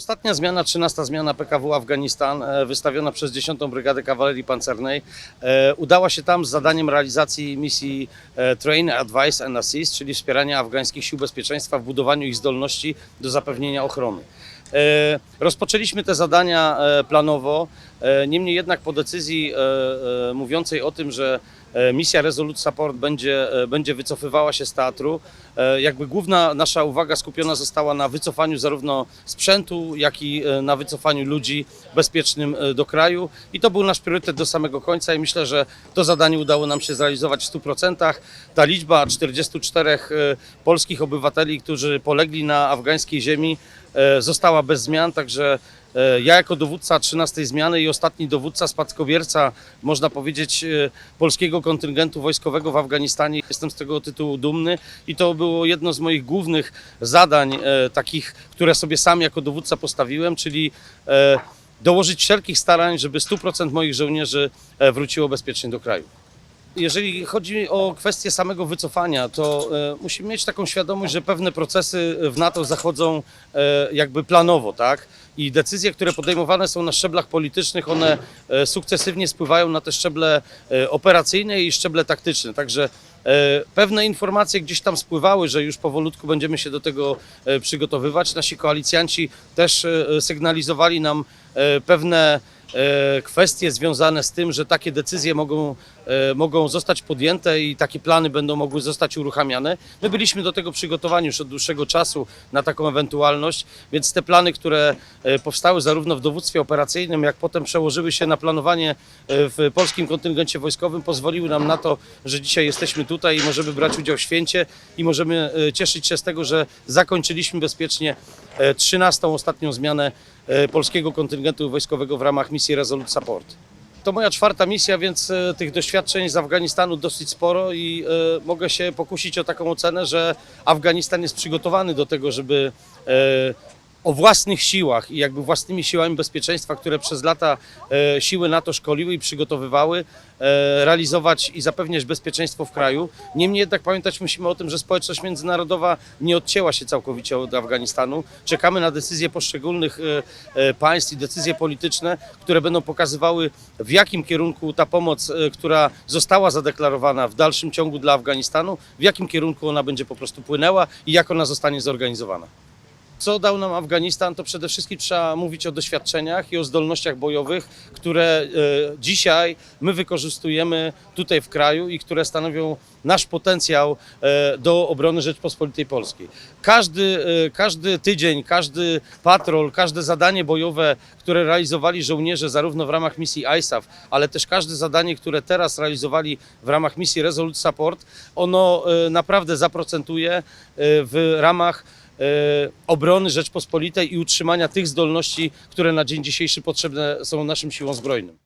Ostatnia zmiana, 13 zmiana PKW Afganistan, e, wystawiona przez 10. Brygadę Kawalerii Pancernej, e, udała się tam z zadaniem realizacji misji e, Train, Advice and Assist, czyli wspierania afgańskich sił bezpieczeństwa w budowaniu ich zdolności do zapewnienia ochrony. E, Rozpoczęliśmy te zadania e, planowo, e, niemniej jednak po decyzji mówiącej o tym, że misja Resolute Support będzie, będzie wycofywała się z teatru, jakby główna nasza uwaga skupiona została na wycofaniu zarówno sprzętu, jak i na wycofaniu ludzi bezpiecznym do kraju i to był nasz priorytet do samego końca i myślę, że to zadanie udało nam się zrealizować w 100%. Ta liczba 44 e, polskich obywateli, którzy polegli na afgańskiej ziemi została bez zmian, także e, ja jako dowódca 13 zmiany i ostatni dowódca spadkobierca, można powiedzieć, e, polskiego kontyngentu wojskowego w Afganistanie, jestem z tego tytułu dumny i to było jedno z moich głównych zadań, e, takich, które sobie sam jako dowódca postawiłem, czyli e, dołożyć wszelkich starań, żeby 100% moich żołnierzy e, wróciło bezpiecznie do kraju. Jeżeli chodzi o kwestię samego wycofania, to e, musimy mieć taką świadomość, że pewne procesy w NATO zachodzą e, jakby planowo, tak? I decyzje, które podejmowane są na szczeblach politycznych, one e, sukcesywnie spływają na te szczeble operacyjne i szczeble taktyczne. Także pewne informacje gdzieś tam spływały, że już powolutku będziemy się do tego przygotowywać. Nasi koalicjanci też sygnalizowali nam pewne kwestie związane z tym, że takie decyzje mogą, e, mogą zostać podjęte i takie plany będą mogły zostać uruchamiane. My byliśmy do tego przygotowani już od dłuższego czasu na taką ewentualność, więc te plany, które e, powstały zarówno w dowództwie operacyjnym, jak potem przełożyły się na planowanie e, w polskim kontyngencie wojskowym, pozwoliły nam na to, że dzisiaj jesteśmy tutaj i możemy brać udział w święcie i możemy e, cieszyć się z tego, że zakończyliśmy bezpiecznie e, 13. ostatnią zmianę e, polskiego kontyngentu wojskowego w ramach misji Resolute Support. To moja czwarta misja, więc e, tych doświadczeń z Afganistanu dosyć sporo i e, mogę się pokusić o taką ocenę, że Afganistan jest przygotowany do tego, żeby e, o własnych siłach i jakby własnymi siłami bezpieczeństwa, które przez lata e, siły NATO szkoliły i przygotowywały, e, realizować i zapewniać bezpieczeństwo w kraju. Niemniej jednak pamiętać musimy o tym, że społeczność międzynarodowa nie odcięła się całkowicie od Afganistanu. Czekamy na decyzje poszczególnych e, państw i decyzje polityczne, które będą pokazywały w jakim kierunku ta pomoc, która została zadeklarowana w dalszym ciągu dla Afganistanu, w jakim kierunku ona będzie po prostu płynęła i jak ona zostanie zorganizowana. Co dał nam Afganistan, to przede wszystkim trzeba mówić o doświadczeniach i o zdolnościach bojowych, które e, dzisiaj my wykorzystujemy tutaj w kraju i które stanowią nasz potencjał e, do obrony Rzeczpospolitej Polskiej. Każdy, e, każdy tydzień, każdy patrol, każde zadanie bojowe, które realizowali żołnierze zarówno w ramach misji ISAF, ale też każde zadanie, które teraz realizowali w ramach misji Resolute Support, ono naprawdę zaprocentuje w ramach obrony Rzeczpospolitej i utrzymania tych zdolności, które na dzień dzisiejszy potrzebne są naszym siłom zbrojnym.